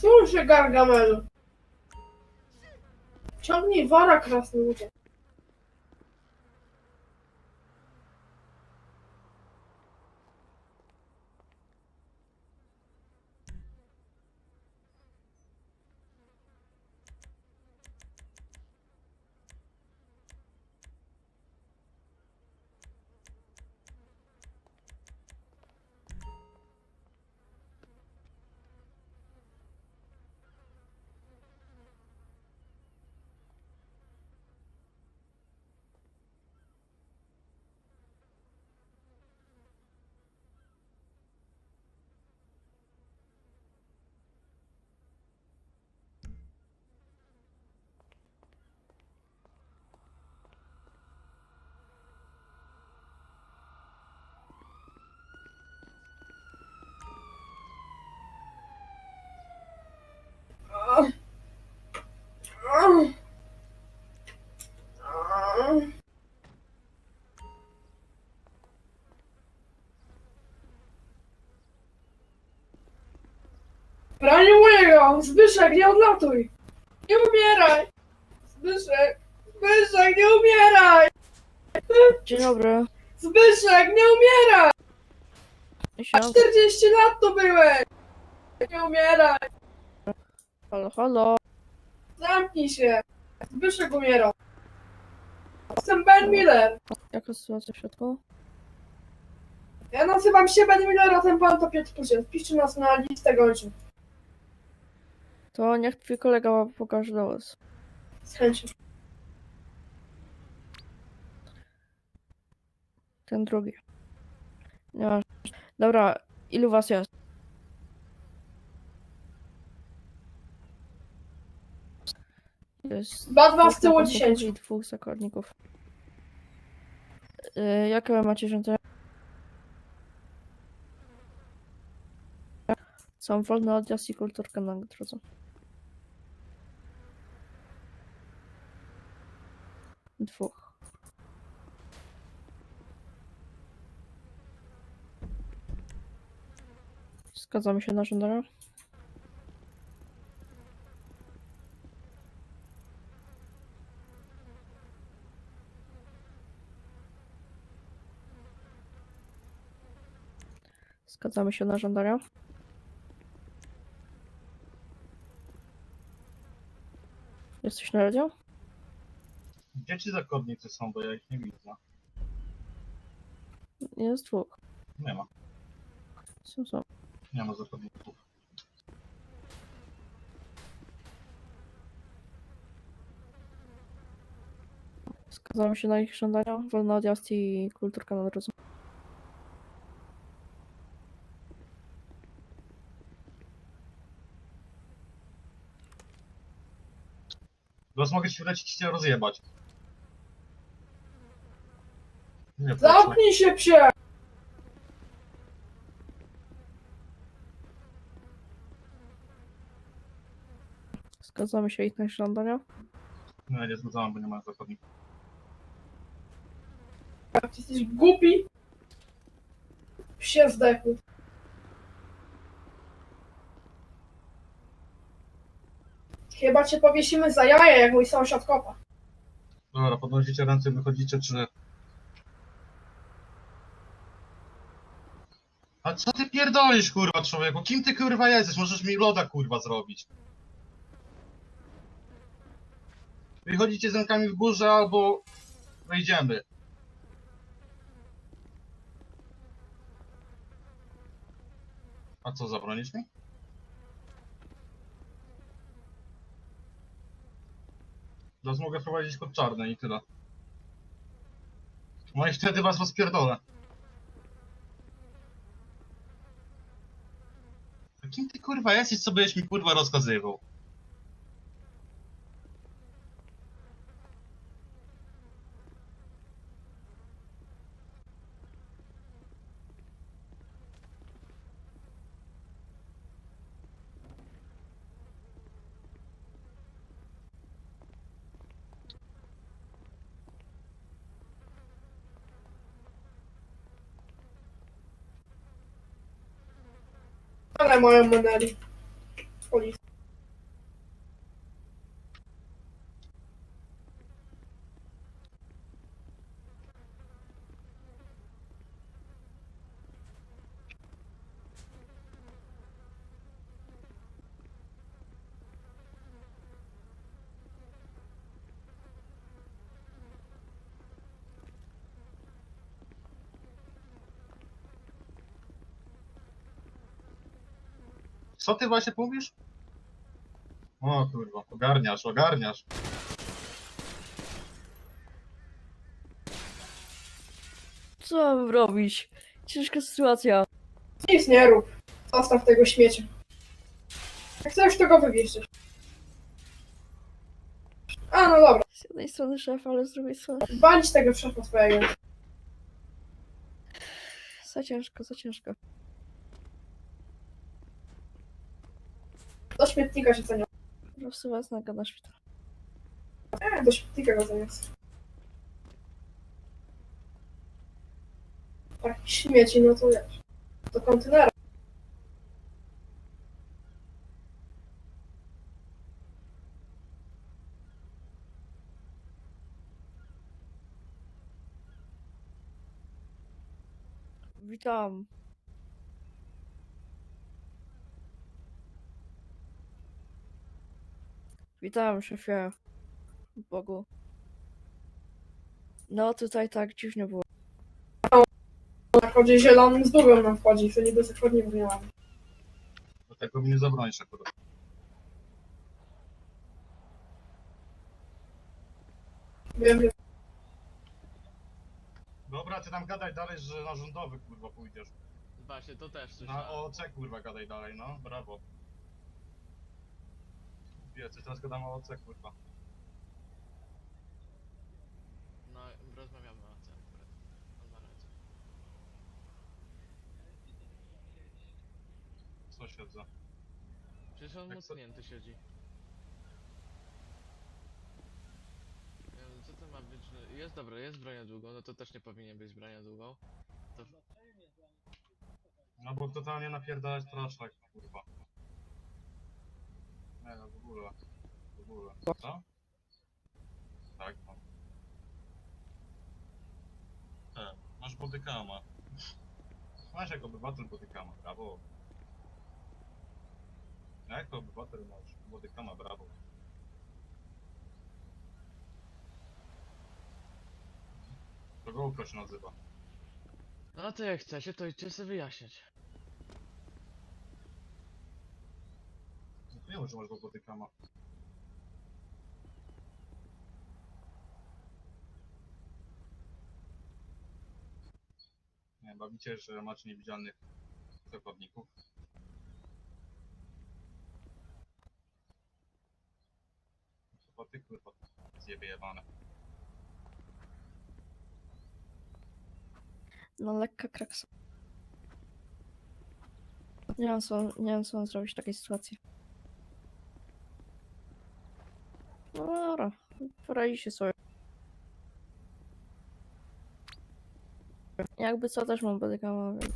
Słuchaj, Gargamelu. Ciągnij wora, krasnoludzie. Mojego! Zbyszek, nie odlatuj! Nie umieraj! Zbyszek! Zbyszek, nie umieraj! Dzień dobry. Zbyszek, nie umieraj! Siema. 40 lat to byłeś! Nie umieraj! Halo, halo. Zamknij się! Zbyszek umierał! Jestem Ben Miller! Jaka sytuacja w środku? Ja nazywam się Ben Miller, a ten pan to Piotr Pusiel. Wpiszcie nas na listę gończą. To niech twój kolega pokaże do was. Z chęcią. Ten drugi. Nie ma. Dobra, ilu was jest? Jest Dwa, dwa z tyłu dziesięciu. i dwóch zakładników. Yy, jakie macie żądania? Są wolne odjazd i kulturka na drodze. Dwóch. Zgadzamy się na żądania? Zgadzamy się na żądania? Jesteś na radio? Gdzie ci zakładnicy są, bo ja ich nie widzę. Jest dwóch. Nie ma. Są, są. Nie ma zakładników. Zgadzamy się na ich żądania? Wolny odjazd i kulturka na drodze. Teraz mogę ci wlecieć i cię rozjebać. Nie. Zamknij się, psie! Zgadzamy się ich na żądania? Nie, nie zgadzałem, bo nie ma zakładników. Jak jesteś głupi, psie zdechły. Chyba cię powiesimy za jaja, jak mój sąsiad kopa. Dobra, podnosicie ręce, wychodzicie, czy... A co ty pierdolisz, kurwa, człowieku? Kim ty, kurwa, jesteś? Możesz mi loda, kurwa, zrobić. Wychodzicie z rękami w górze, albo... Wejdziemy. A co, zabronisz mi? Teraz mogę wprowadzić kod czarny i tyle. No i wtedy was rozpierdolę. Kim ty kurwa jesteś, co byś mi kurwa rozkazywał? para Mario Monari. Co ty właśnie mówisz? O kurwa, ogarniasz, ogarniasz. Co mam robić? Ciężka sytuacja. Nic nie rób. Zostaw tego śmiecia. Jak chcesz, to go wywieźcie. A, no dobra. Z jednej strony szef, ale z drugiej strony... Walić tego szefa twojego. Za ciężko, za ciężko. Do śmietnika się zaniosę. Po prostu wezmę go na szpital. E, do śmietnika go zaniosę. Tak, śmieci, no to wiesz. Do kontenera. Witam. Witam, szefie. Bogu. No tutaj tak dziwnie było. Na kodzie zielonym z długą nam wchodzi, to niby zachodnie mówiłam. Do tego mi nie zabronisz akurat. Wiem, wiem. Dobra, ty tam gadaj dalej, że na rządowy kurwa pójdziesz. Właśnie, to też Na słyszałem. OOC kurwa gadaj dalej, no, brawo. Coś teraz gadamy o OOC kurwa. No, rozmawiamy o tym akurat. On ma rację. Co siedzę? Przecież on Jak mucknięty siedzi. Nie wiem, Co to ma być? że- Jest dobra, jest bronia długą, no to też nie powinien być bronia długą. No bo totalnie napierdalać traszak, kurwa. Nie no, w ogóle. W ogóle. Co? Tak, no. E, masz bodykama. Masz jako obywatel bodykama, brawo. Ja jako obywatel masz bodykama, brawo. To GoPro się nazywa. No to jak chcecie, to idźcie sobie wyjaśniać. No to nie wiem, że masz go bodykama. Nie, bawicie, że macie niewidzialnych zakładników. Chyba ty kurwa zjebie. No lekka kraksa. Nie wiem co, nie wiem co mam zrobić w takiej sytuacji. No dobra, poradzicie sobie. Jakby co też mam bodykama, więc...